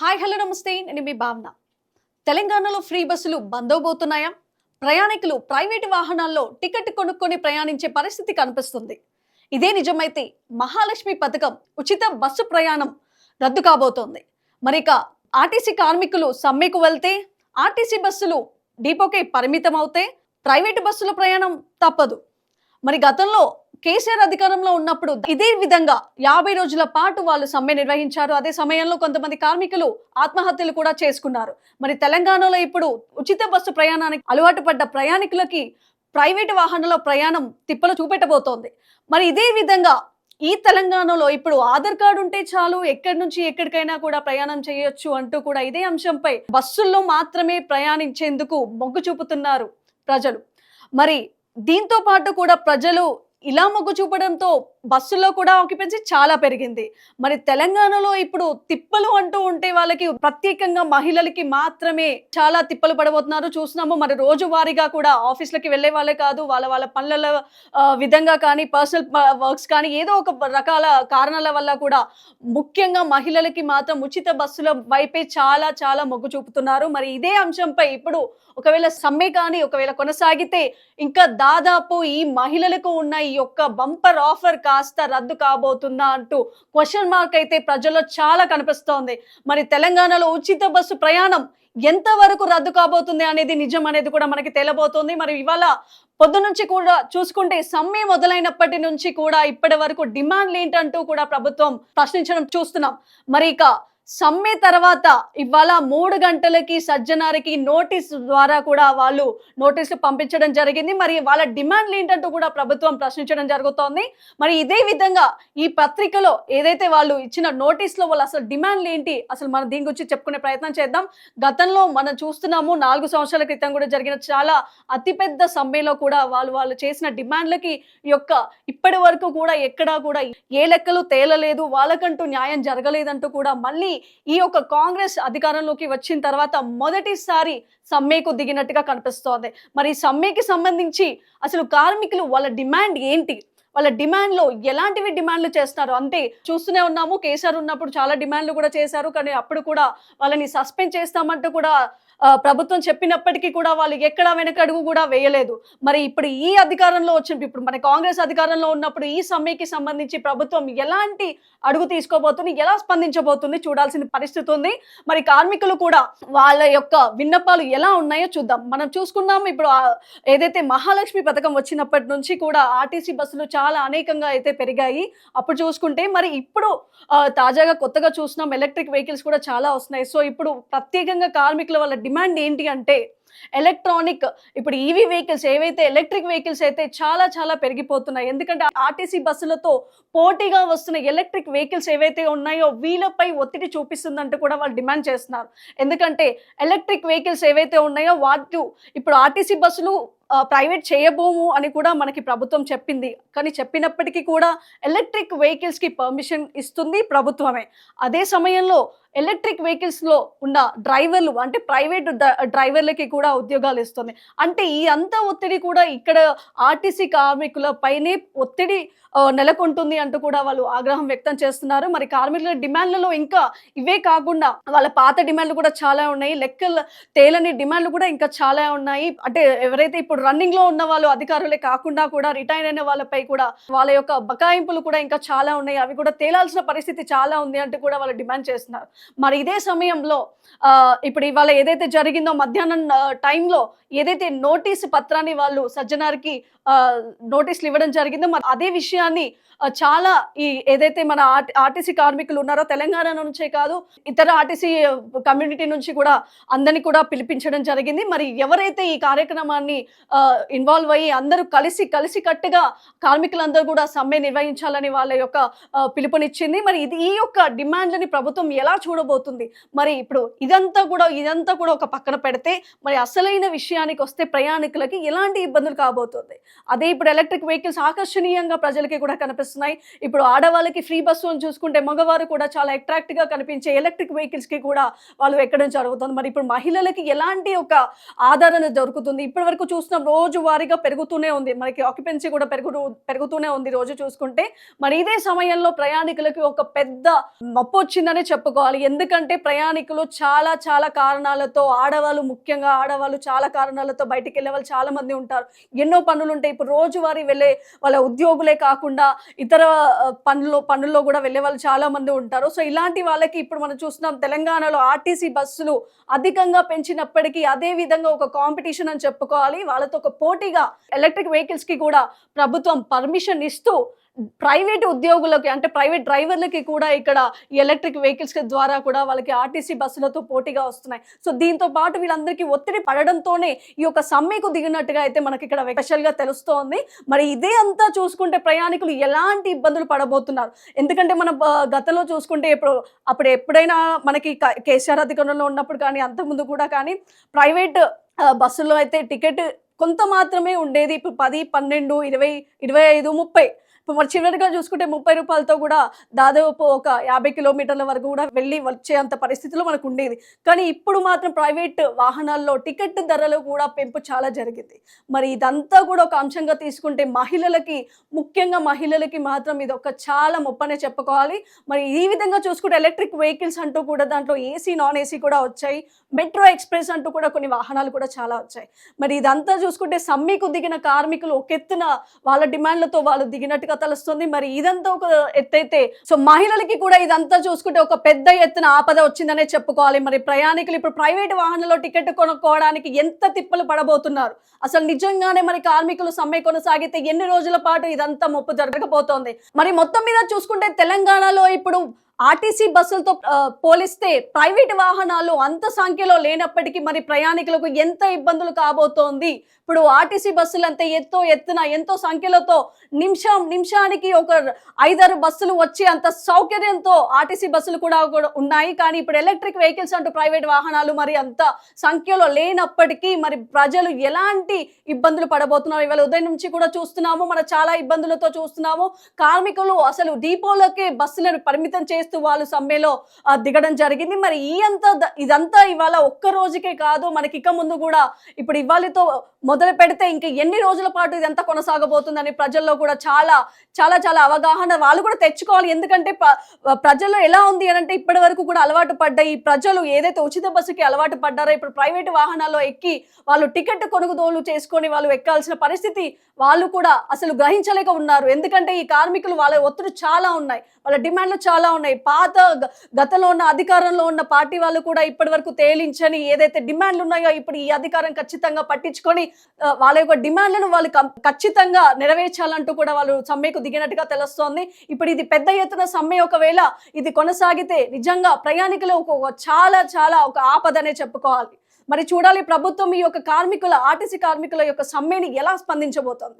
Hi hello నమస్తే. నేను మీ భావన. తెలంగాణలో ఫ్రీ బస్సులు బంద్ అవబోతున్నాయా ప్రయాణికులు ప్రైవేటు వాహనాల్లో టికెట్ కొనుక్కొని ప్రయాణించే పరిస్థితి కనిపిస్తుంది. ఇదే నిజమైతే మహాలక్ష్మి పథకం ఉచిత బస్సు ప్రయాణం రద్దు కాబోతోంది. మరిక ఆర్టీసీ కార్మికులు సమ్మెకు వెళ్తే ఆర్టీసీ బస్సులు డిపోకే పరిమితం అవుతే ప్రైవేటు బస్సుల ప్రయాణం తప్పదు. మరి గతంలో కేసీఆర్ అధికారంలో ఉన్నప్పుడు ఇదే విధంగా యాభై రోజుల పాటు వాళ్ళు సమ్మె నిర్వహించారు. అదే సమయంలో కొంతమంది కార్మికులు ఆత్మహత్యలు కూడా చేసుకున్నారు. మరి తెలంగాణలో ఇప్పుడు ఉచిత బస్సు ప్రయాణానికి అలవాటు పడ్డ ప్రయాణికులకి ప్రైవేటు వాహనాల ప్రయాణం తిప్పలు చూపెట్టబోతోంది. మరి ఇదే విధంగా ఈ తెలంగాణలో ఇప్పుడు ఆధార్ కార్డు ఉంటే చాలు ఎక్కడి నుంచి ఎక్కడికైనా కూడా ప్రయాణం చేయొచ్చు అంటూ కూడా ఇదే అంశంపై బస్సుల్లో మాత్రమే ప్రయాణించేందుకు మొగ్గు చూపుతున్నారు ప్రజలు. మరి దీంతో పాటు కూడా ప్రజలు ఇలా మొగ్గు చూపడంతో బస్సుల్లో కూడా ఆక్యుపెన్సీ చాలా పెరిగింది. మరి తెలంగాణలో ఇప్పుడు తిప్పలు అంటూ ఉంటే వాళ్ళకి ప్రత్యేకంగా మహిళలకి మాత్రమే చాలా తిప్పలు పడబోతున్నారు. చూస్తున్నాము మరి రోజువారీగా కూడా ఆఫీస్లకి వెళ్ళే వాళ్ళే కాదు వాళ్ళ వాళ్ళ పనుల విధంగా కానీ పర్సనల్ వర్క్స్ కానీ ఏదో ఒక రకాల కారణాల వల్ల కూడా ముఖ్యంగా మహిళలకి మాత్రం ఉచిత బస్సుల వైపే చాలా చాలా మొగ్గు చూపుతున్నారు. మరి ఇదే అంశంపై ఇప్పుడు ఒకవేళ సమ్మె కానీ ఒకవేళ కొనసాగితే ఇంకా దాదాపు ఈ మహిళలకు ఉన్న ఈ యొక్క బంపర్ ఆఫర్ కాస్త రద్దు కాబోతుందా అంటూ క్వశ్చన్ మార్క్ అయితే ప్రజల్లో చాలా కనిపిస్తోంది. మరి తెలంగాణలో ఉచిత బస్సు ప్రయాణం ఎంతవరకు రద్దు కాబోతుంది అనేది నిజం అనేది కూడా మనకి తెలబోతుంది. మరి ఇవాళ పొద్దు నుంచి కూడా చూసుకుంటే సమ్మె మొదలైనప్పటి నుంచి కూడా ఇప్పటి వరకు డిమాండ్లు ఏంటంటూ కూడా ప్రభుత్వం ప్రశ్నించడం చూస్తున్నాం. మరి ఇక సమ్మె తర్వాత ఇవాళ మూడు గంటలకి సజ్జనారికి నోటీస్ ద్వారా కూడా వాళ్ళు నోటీసులు పంపించడం జరిగింది. మరి వాళ్ళ డిమాండ్లు ఏంటంటూ కూడా ప్రభుత్వం ప్రశ్నించడం జరుగుతోంది. మరి ఇదే విధంగా ఈ పత్రికలో ఏదైతే వాళ్ళు ఇచ్చిన నోటీస్లో వాళ్ళు అసలు డిమాండ్లు ఏంటి అసలు మనం దీని గురించి చెప్పుకునే ప్రయత్నం చేద్దాం. గతంలో మనం చూస్తున్నాము నాలుగు సంవత్సరాల క్రితం కూడా జరిగిన చాలా అతిపెద్ద సమ్మెలో కూడా వాళ్ళు వాళ్ళు చేసిన డిమాండ్లకి యొక్క ఇప్పటి వరకు కూడా ఎక్కడా కూడా ఏ లెక్కలు తేలలేదు. వాళ్ళకంటూ న్యాయం జరగలేదంటూ కూడా మళ్ళీ ఈ యొక్క కాంగ్రెస్ అధికారంలోకి వచ్చిన తర్వాత మొదటిసారి సమ్మెకు దిగినట్టుగా కనిపిస్తోంది. మరి సమ్మెకి సంబంధించి అసలు కార్మికులు వాళ్ళ డిమాండ్ ఏంటి? వాళ్ళ డిమాండ్లో ఎలాంటివి డిమాండ్లు చేస్తున్నారు? అంటే చూస్తూనే ఉన్నాము కేసీఆర్ ఉన్నప్పుడు చాలా డిమాండ్లు కూడా చేశారు కానీ అప్పుడు కూడా వాళ్ళని సస్పెండ్ చేస్తామంటూ కూడా ప్రభుత్వం చెప్పినప్పటికీ కూడా వాళ్ళు ఎక్కడ వెనకడుగు కూడా వేయలేదు. మరి ఇప్పుడు ఈ అధికారంలో వచ్చిన ఇప్పుడు మన కాంగ్రెస్ అధికారంలో ఉన్నప్పుడు ఈ సమ్మెకి సంబంధించి ప్రభుత్వం ఎలాంటి అడుగు తీసుకోబోతుంది ఎలా స్పందించబోతుంది చూడాల్సిన పరిస్థితి ఉంది. మరి కార్మికులు కూడా వాళ్ళ యొక్క విన్నపాలు ఎలా ఉన్నాయో చూద్దాం. మనం చూసుకున్నాము ఇప్పుడు ఏదైతే మహాలక్ష్మి పథకం వచ్చినప్పటి నుంచి కూడా ఆర్టీసీ బస్సులు చాలా అనేకంగా అయితే పెరిగాయి. అప్పుడు చూసుకుంటే మరి ఇప్పుడు తాజాగా కొత్తగా చూసినాం ఎలక్ట్రిక్ వెహికల్స్ కూడా చాలా వస్తున్నాయి. సో ఇప్పుడు ప్రత్యేకంగా కార్మికుల వాళ్ళ డిమాండ్ ఏంటి అంటే ఎలక్ట్రానిక్ ఇప్పుడు ఈవీ వెహికల్స్ ఏవైతే ఎలక్ట్రిక్ వెహికల్స్ అయితే చాలా చాలా పెరిగిపోతున్నాయి. ఎందుకంటే ఆర్టీసీ బస్సులతో పోటీగా వస్తున్న ఎలక్ట్రిక్ వెహికల్స్ ఏవైతే ఉన్నాయో వీళ్ళపై ఒత్తిడి చూపిస్తుందంటూ కూడా వాళ్ళు డిమాండ్ చేస్తున్నారు. ఎందుకంటే ఎలక్ట్రిక్ వెహికల్స్ ఏవైతే ఉన్నాయో వాటి ఇప్పుడు ఆర్టీసీ బస్సులు ప్రైవేట్ చేయబోము అని కూడా మనకి ప్రభుత్వం చెప్పింది. కానీ చెప్పినప్పటికీ కూడా ఎలక్ట్రిక్ వెహికల్స్కి పర్మిషన్ ఇస్తుంది ప్రభుత్వమే. అదే సమయంలో ఎలక్ట్రిక్ వెహికల్స్లో ఉన్న డ్రైవర్లు అంటే ప్రైవేట్ డ్రైవర్లకి కూడా ఉద్యోగాలు ఇస్తుంది. అంటే ఈ అంత ఒత్తిడి కూడా ఇక్కడ ఆర్టీసీ కార్మికుల పైనే ఒత్తిడి నెలకొంటుంది అంటూ కూడా వాళ్ళు ఆగ్రహం వ్యక్తం చేస్తున్నారు. మరి కార్మికుల డిమాండ్లలో ఇంకా ఇవే కాకుండా వాళ్ళ పాత డిమాండ్లు కూడా చాలా ఉన్నాయి. లెక్కలు తేలని డిమాండ్లు కూడా ఇంకా చాలా ఉన్నాయి. అంటే ఎవరైతే ఇప్పుడు రన్నింగ్లో ఉన్న వాళ్ళు అధికారులే కాకుండా కూడా రిటైర్ అయిన వాళ్ళపై కూడా వాళ్ళ యొక్క బకాయింపులు కూడా ఇంకా చాలా ఉన్నాయి. అవి కూడా తేలాల్సిన పరిస్థితి చాలా ఉంది అంటూ కూడా వాళ్ళు డిమాండ్ చేస్తున్నారు. మరి ఇదే సమయంలో ఇప్పుడు ఇవాళ ఏదైతే జరిగిందో మధ్యాహ్నం టైంలో ఏదైతే నోటీసు పత్రాన్ని వాళ్ళు సజ్జనారికి నోటీసులు ఇవ్వడం జరిగిందో మరి అదే విషయం విషయాన్ని చాలా ఈ ఏదైతే మన ఆర్- ఆర్టీసీ కార్మికులు ఉన్నారో తెలంగాణ నుంచే కాదు ఇతర ఆర్టీసీ కమ్యూనిటీ నుంచి కూడా అందరినీ కూడా పిలిపించడం జరిగింది. మరి ఎవరైతే ఈ కార్యక్రమాన్ని ఇన్వాల్వ్ అయ్యి అందరూ కలిసి కలిసి కట్టుగా కార్మికులందరూ కూడా సమ్మె నిర్వహించాలని వాళ్ళ యొక్క పిలుపునిచ్చింది. మరి ఇది ఈ యొక్క డిమాండ్లని ప్రభుత్వం ఎలా చూడబోతుంది? మరి ఇప్పుడు ఇదంతా కూడా ఇదంతా కూడా ఒక పక్కన పెడితే మరి అసలైన విషయానికి వస్తే ప్రయాణికులకి ఎలాంటి ఇబ్బందులు కాబోతుంది? అదే ఇప్పుడు ఎలక్ట్రిక్ వెహికల్స్ ఆకర్షణీయంగా ప్రజలకు కూడా కనిపిస్తున్నాయి. ఇప్పుడు ఆడవాళ్ళకి ఫ్రీ బస్సు అని చూసుకుంటే మగవారు కూడా చాలా అట్రాక్ట్గా కనిపించే ఎలక్ట్రిక్ వెహికల్స్కి కూడా వాళ్ళు ఎక్కడం జరుగుతుంది. మరి ఇప్పుడు మహిళలకి ఎలాంటి ఒక ఆదరణ దొరుకుతుంది? ఇప్పటి వరకు చూసిన మాత్రం రోజు పెరుగుతూనే ఉంది. మనకి ఆక్యుపెన్సీ కూడా పెరుగు పెరుగుతూనే ఉంది రోజు చూసుకుంటే. మరి ఇదే సమయంలో ప్రయాణికులకి ఒక పెద్ద నొప్పి వచ్చిందనే చెప్పుకోవాలి. ఎందుకంటే ప్రయాణికులు చాలా చాలా కారణాలతో ఆడవాళ్ళు ముఖ్యంగా ఆడవాళ్ళు చాలా కారణాలతో బయటికి వెళ్ళే వాళ్ళు చాలా మంది ఉంటారు. ఎన్నో పనులు ఉంటాయి ఇప్పుడు రోజువారీ వెళ్ళే వాళ్ళ ఉద్యోగులే కాకుండా ఇతర పనుల్లో పనుల్లో కూడా వెళ్ళే వాళ్ళు చాలా మంది ఉంటారు. సో ఇలాంటి వాళ్ళకి ఇప్పుడు మనం చూస్తున్నాం తెలంగాణలో ఆర్టీసీ బస్సులు అధికంగా పెంచినప్పటికీ అదే విధంగా ఒక కాంపిటీషన్ అని చెప్పుకోవాలి. వాళ్ళతో ఒక పోటీగా ఎలక్ట్రిక్ వెహికల్స్కి కూడా ప్రభుత్వం పర్మిషన్ ఇస్తూ ప్రైవేట్ ఉద్యోగులకి అంటే ప్రైవేట్ డ్రైవర్లకి కూడా ఇక్కడ ఎలక్ట్రిక్ వెహికల్స్ ద్వారా కూడా వాళ్ళకి ఆర్టీసీ బస్సులతో పోటీగా వస్తున్నాయి. సో దీంతో పాటు వీళ్ళందరికీ ఒత్తిడి పడడంతోనే ఈ యొక్క సమ్మెకు దిగినట్టుగా అయితే మనకి ఇక్కడ స్పెషల్గా తెలుస్తోంది. మరి ఇదే అంతా చూసుకుంటే ప్రయాణికులు ఎలాంటి ఇబ్బందులు పడబోతున్నారు? ఎందుకంటే మన గతంలో చూసుకుంటే ఇప్పుడు అప్పుడు ఎప్పుడైనా మనకి కేసీఆర్ అధికారంలో ఉన్నప్పుడు కానీ అంతకుముందు కూడా కానీ ప్రైవేట్ బస్సుల్లో అయితే టికెట్ కొంత మాత్రమే ఉండేది. ఇప్పుడు పది పన్నెండు ఇరవై ఇరవై ఐదు ముప్పై మరి చివరిగా చూసుకుంటే ముప్పై రూపాయలతో కూడా దాదాపు ఒక యాభై కిలోమీటర్ల వరకు కూడా వెళ్ళి వచ్చే అంత పరిస్థితిలో మనకు ఉండేది. కానీ ఇప్పుడు మాత్రం ప్రైవేట్ వాహనాల్లో టికెట్ ధరలు కూడా పెంపు చాలా జరిగింది. మరి ఇదంతా కూడా ఒక అంశంగా తీసుకుంటే మహిళలకి ముఖ్యంగా మహిళలకి మాత్రం ఇది ఒక చాలా మొప్పనే చెప్పుకోవాలి. మరి ఈ విధంగా చూసుకుంటే ఎలక్ట్రిక్ వెహికల్స్ అంటూ కూడా దాంట్లో ఏసీ నాన్ ఏసీ కూడా వచ్చాయి. మెట్రో ఎక్స్ప్రెస్ అంటూ కూడా కొన్ని వాహనాలు కూడా చాలా వచ్చాయి. మరి ఇదంతా చూసుకుంటే సమ్మెకు దిగిన కార్మికులు ఒక ఎత్తున వాళ్ళ డిమాండ్లతో వాళ్ళు దిగినట్టుగా తెలుస్తుంది. మరి ఇదంతా ఒక ఎత్తైతే సో మహిళలకి కూడా ఇదంతా చూసుకుంటే ఒక పెద్ద ఎత్తున ఆపద వచ్చిందనే చెప్పుకోవాలి. మరి ప్రయాణికులు ఇప్పుడు ప్రైవేట్ వాహనంలో టికెట్ కొనుక్కోవడానికి ఎంత తిప్పలు పడబోతున్నారు? అసలు నిజంగానే మరి కార్మికులు సమ్మె కొనసాగితే ఎన్ని రోజుల పాటు ఇదంతా ముప్పు జరగకపోతోంది మరి మొత్తం మీద చూసుకుంటే తెలంగాణలో ఇప్పుడు ఆర్టీసీ బస్సులతో పోలిస్తే ప్రైవేట్ వాహనాలు అంత సంఖ్యలో లేనప్పటికీ మరి ప్రయాణికులకు ఎంత ఇబ్బందులు కాబోతోంది? ఇప్పుడు ఆర్టీసీ బస్సులు అంత ఎత్తో ఎత్తున ఎంతో సంఖ్యలతో నిమిషం నిమిషానికి ఒక ఐదారు బస్సులు వచ్చి అంత సౌకర్యంతో ఆర్టీసీ బస్సులు కూడా కూడా ఉన్నాయి. కానీ ఇప్పుడు ఎలక్ట్రిక్ వెహికల్స్ అంటూ ప్రైవేట్ వాహనాలు మరి అంత సంఖ్యలో లేనప్పటికీ మరి ప్రజలు ఎలాంటి ఇబ్బందులు పడబోతున్నారు? ఇవాళ ఉదయం నుంచి కూడా చూస్తున్నాము మన చాలా ఇబ్బందులతో చూస్తున్నాము. కార్మికులు అసలు డిపోలకే బస్సులను పరిమితం చేస్తూ వాళ్ళు సమ్మెలో దిగడం జరిగింది. మరి ఈ అంత ద- ఇదంతా ఇవాళ ఒక్క రోజుకే కాదు మనకి ఇక ముందు కూడా ఇప్పుడు ఇవాళతో మొదలు పెడితే ఇంకా ఎన్ని రోజుల పాటు ఇదంతా కొనసాగబోతుందని ప్రజల్లో కూడా చాలా చాలా చాలా అవగాహన వాళ్ళు కూడా తెచ్చుకోవాలి. ఎందుకంటే ప్రజల్లో ఎలా ఉంది అని అంటే ఇప్పటి వరకు కూడా అలవాటు పడ్డ ఈ ప్రజలు ఏదైతే ఉచిత బస్సుకి అలవాటు పడ్డారో ఇప్పుడు ప్రైవేట్ వాహనాల్లో ఎక్కి వాళ్ళు టికెట్ కొనుగోలు చేసుకొని వాళ్ళు ఎక్కాల్సిన పరిస్థితి వాళ్ళు కూడా అసలు గ్రహించలేక ఉన్నారు. ఎందుకంటే ఈ కార్మికులు వాళ్ళ ఒత్తిడి చాలా ఉన్నాయి. వాళ్ళ డిమాండ్లు చాలా ఉన్నాయి. పాత గ- గతంలో ఉన్న అధికారంలో ఉన్న పార్టీ వాళ్ళు కూడా ఇప్పటి వరకు తేలించని ఏదైతే డిమాండ్లు ఉన్నాయో ఇప్పుడు ఈ అధికారం ఖచ్చితంగా పట్టించుకొని వాళ్ళ యొక్క డిమాండ్లను వాళ్ళు ఖచ్చితంగా నెరవేర్చాలంటూ కూడా వాళ్ళు సమ్మెకు దిగినట్టుగా తెలుస్తోంది. ఇప్పుడు ఇది పెద్ద ఎత్తున సమ్మె. ఒకవేళ ఇది కొనసాగితే నిజంగా ప్రయాణికులు ఒక చాలా చాలా ఒక ఆపదనే చెప్పుకోవాలి. మరి చూడాలి ప్రభుత్వం ఈ యొక్క కార్మికుల ఆర్టీసీ కార్మికుల యొక్క సమ్మెని ఎలా స్పందించబోతోంది?